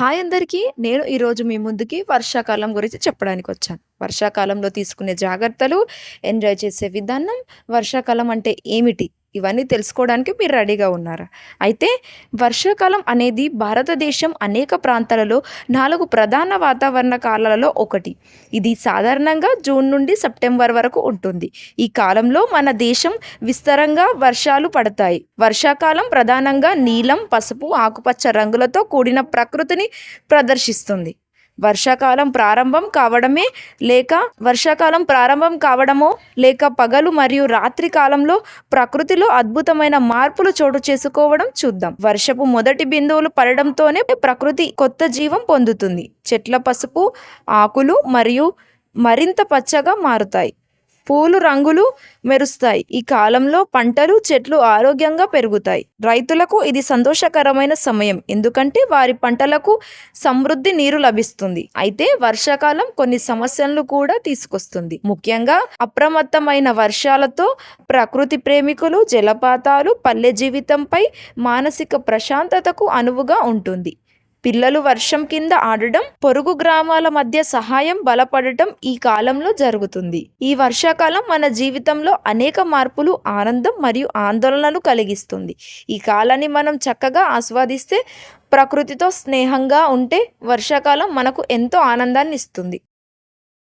Hi అందరికీ. నేను ఈరోజు మీ ముందుకి వర్షాకాలం గురించి చెప్పడానికి వచ్చాను. వర్షాకాలంలో తీసుకునే జాగ్రత్తలు ఎంజాయ్ చేసే విధానం వర్షాకాలం అంటే ఏమిటి? ఇవన్నీ తెలుసుకోవడానికి మీరు రెడీగా ఉన్నారా? అయితే వర్షాకాలం అనేది భారతదేశం అనేక ప్రాంతాలలో నాలుగు ప్రధాన వాతావరణ కాలాలలో ఒకటి. ఇది సాధారణంగా జూన్ నుండి సెప్టెంబర్ వరకు ఉంటుంది. ఈ కాలంలో మన దేశం విస్తారంగా వర్షాలు పడతాయి. వర్షాకాలం ప్రధానంగా నీలం పసుపు ఆకుపచ్చ రంగులతో కూడిన ప్రకృతిని ప్రదర్శిస్తుంది. వర్షాకాలం ప్రారంభం కావడమే లేక వర్షాకాలం ప్రారంభం కావడమో లేక పగలు మరియు రాత్రి కాలంలో ప్రకృతిలో అద్భుతమైన మార్పులు చోటు చేసుకోవడం చూద్దాం. వర్షపు మొదటి బిందువులు పడడంతోనే ప్రకృతి కొత్త జీవం పొందుతుంది. చెట్ల పసుపు ఆకులు మరియు మరింత పచ్చగా మారుతాయి. పూలు రంగులు మెరుస్తాయి. ఈ కాలంలో పంటలు చెట్లు ఆరోగ్యంగా పెరుగుతాయి. రైతులకు ఇది సంతోషకరమైన సమయం. ఎందుకంటే వారి పంటలకు సమృద్ధి నీరు లభిస్తుంది. అయితే వర్షాకాలం కొన్ని సమస్యలను కూడా తీసుకొస్తుంది. ముఖ్యంగా అప్రమత్తమైన వర్షాలతో ప్రకృతి ప్రేమికులు జలపాతాలు పల్లె జీవితంపై మానసిక ప్రశాంతతకు అనువుగా ఉంటుంది. పిల్లలు వర్షం కింద ఆడడం పొరుగు గ్రామాల మధ్య సహాయం బలపడటం ఈ కాలంలో జరుగుతుంది. ఈ వర్షాకాలం మన జీవితంలో అనేక మార్పులు ఆనందం మరియు ఆందోళనలు కలిగిస్తుంది. ఈ కాలాన్ని మనం చక్కగా ఆస్వాదిస్తే ప్రకృతితో స్నేహంగా ఉంటే వర్షాకాలం మనకు ఎంతో ఆనందాన్ని ఇస్తుంది.